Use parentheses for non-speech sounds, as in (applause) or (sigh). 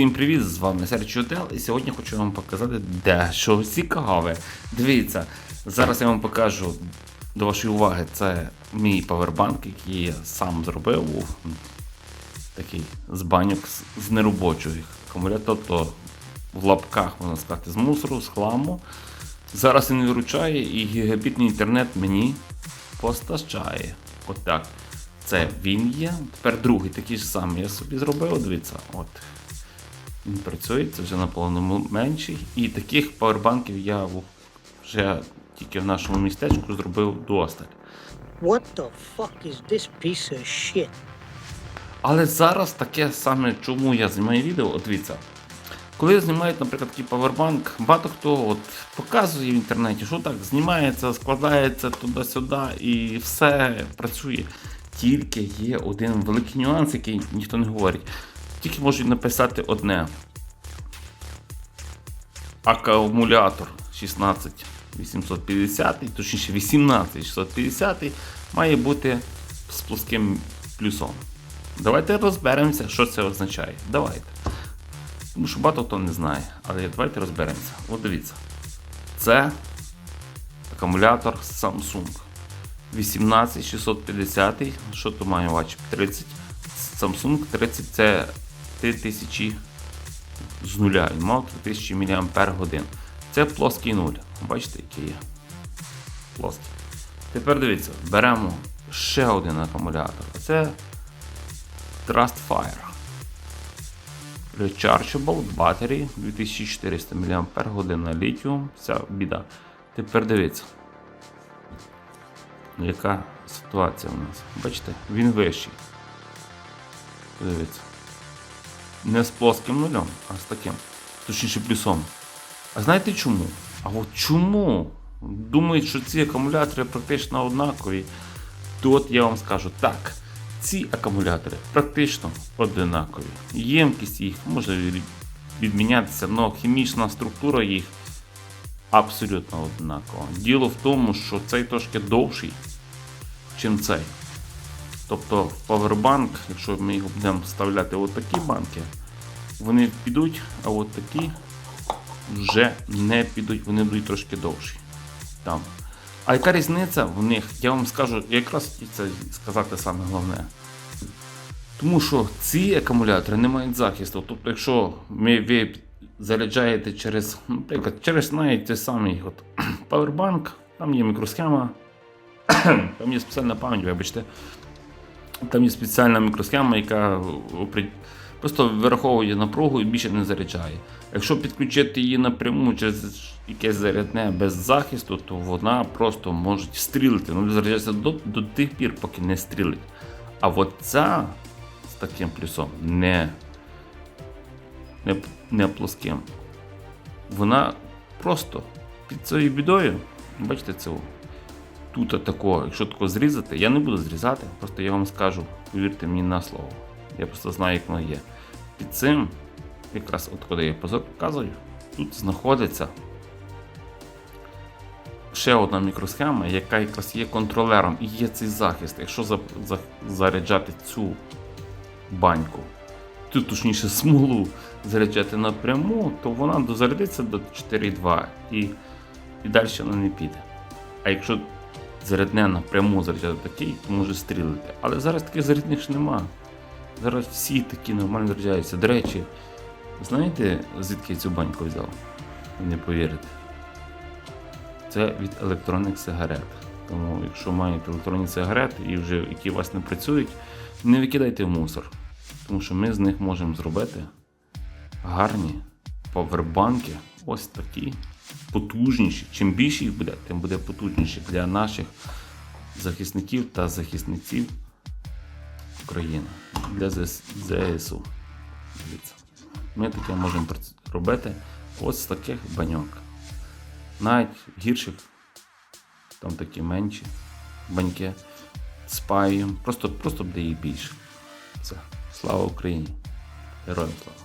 Всім привіт! З вами Серч Отел, і сьогодні хочу вам показати дещо цікаве. Дивіться, зараз я вам покажу до вашої уваги. Це мій павербанк, який я сам зробив. Такий з баньок з- неробочого акумулятора, тобто в лапках, можна сказати, з мусору, з хламу. Зараз він виручає і гігабітний інтернет мені постачає. Отак. Це він є. Тепер другий такий ж самий я собі зробив. Дивіться, от. Він працює, це вже наполовину менший. І таких павербанків я вже тільки в нашому містечку зробив досталь. What the fuck is this piece of shit? Але зараз таке саме, чому я знімаю відео, от дивіться. Коли знімають, наприклад, такий павербанк, багато хто от показує в інтернеті, що так знімається, складається туди-сюди і все працює. Тільки є один великий нюанс, який ніхто не говорить. Тільки можуть написати одне. Акумулятор 16850, точніше 18650 має бути з плоским плюсом. Давайте розберемося, що це означає. Давайте. Тому що багато хто не знає, але давайте розберемося. От дивіться. Це акумулятор Samsung 18650. Що то має бачити? 30. Samsung 30 це 3000 з нуля. Він мав 3000 мАч. Це плоский нуль. Бачите, який є? Плоский. Тепер дивіться, беремо ще один акумулятор. Це Trust Fire. Rechargeable Battery 2400 мАч літіум. Вся біда. Тепер дивіться. Яка ситуація у нас? Бачите, він вищий. Дивіться. Не з плоским нулем, а з таким. Точніше плюсом. А знаєте чому? А от чому? Думають, що ці акумулятори практично однакові. Тут я вам скажу так. Ці акумулятори практично одинакові. Ємкість їх може відмінятися, але хімічна структура їх абсолютно однакова. Діло в тому, що цей трошки довший, чим цей. Тобто в Powerbank, якщо ми його будемо вставляти в такі банки, вони підуть, а от такі вже не підуть, вони будуть трошки довші. Там. А яка різниця в них? Я вам скажу, якраз це сказати саме головне. Тому що ці акумулятори не мають захисту. Тобто, якщо ми, ви заряджаєте через, наприклад, через навіть той самий от, (clears throat) Powerbank, там є мікросхема, (clears throat) там є спеціальна пам'ять, вибачте. Там є спеціальна мікросхема, яка просто вираховує напругу і більше не заряджає. Якщо підключити її напряму через якесь зарядне без захисту, то вона просто може стрілити. Ну, заряджається до, до тих пір, поки не стрілить. А от ця з таким плюсом не, не, не плоским. Вона просто під цією бідою, бачите цю тут такого, якщо тако зрізати, я не буду зрізати, просто я вам скажу, повірте мені на слово. Я просто знаю, як воно є. Під цим, якраз от коли я позор показую, тут знаходиться ще одна мікросхема, яка якраз є контролером і є цей захист. Якщо за, за, заряджати цю баньку, тут точніше смолу заряджати напряму, то вона дозарядиться до 4,2 і, і далі вона не піде. А якщо зарядне напряму заряджати може стрілити. Але зараз таких зарядних ж нема. Зараз всі такі нормально заряджаються. До речі, знаєте, звідки я цю баньку взяв? Не повірите. Це від електронних сигарет. Тому, якщо маєте електронні сигарети і вже які у вас не працюють, не викидайте в мусор. Тому що ми з них можемо зробити гарні павербанки. Ось такі потужніші. Чим більше їх буде, тим буде потужніше для наших захисників та захисниців України для ЗСУ. Ми таке можемо робити ось з таких баньок. Навіть гірших, там такі менші баньки з. Просто, просто буде їх більше. Все. Слава Україні! Героям слава!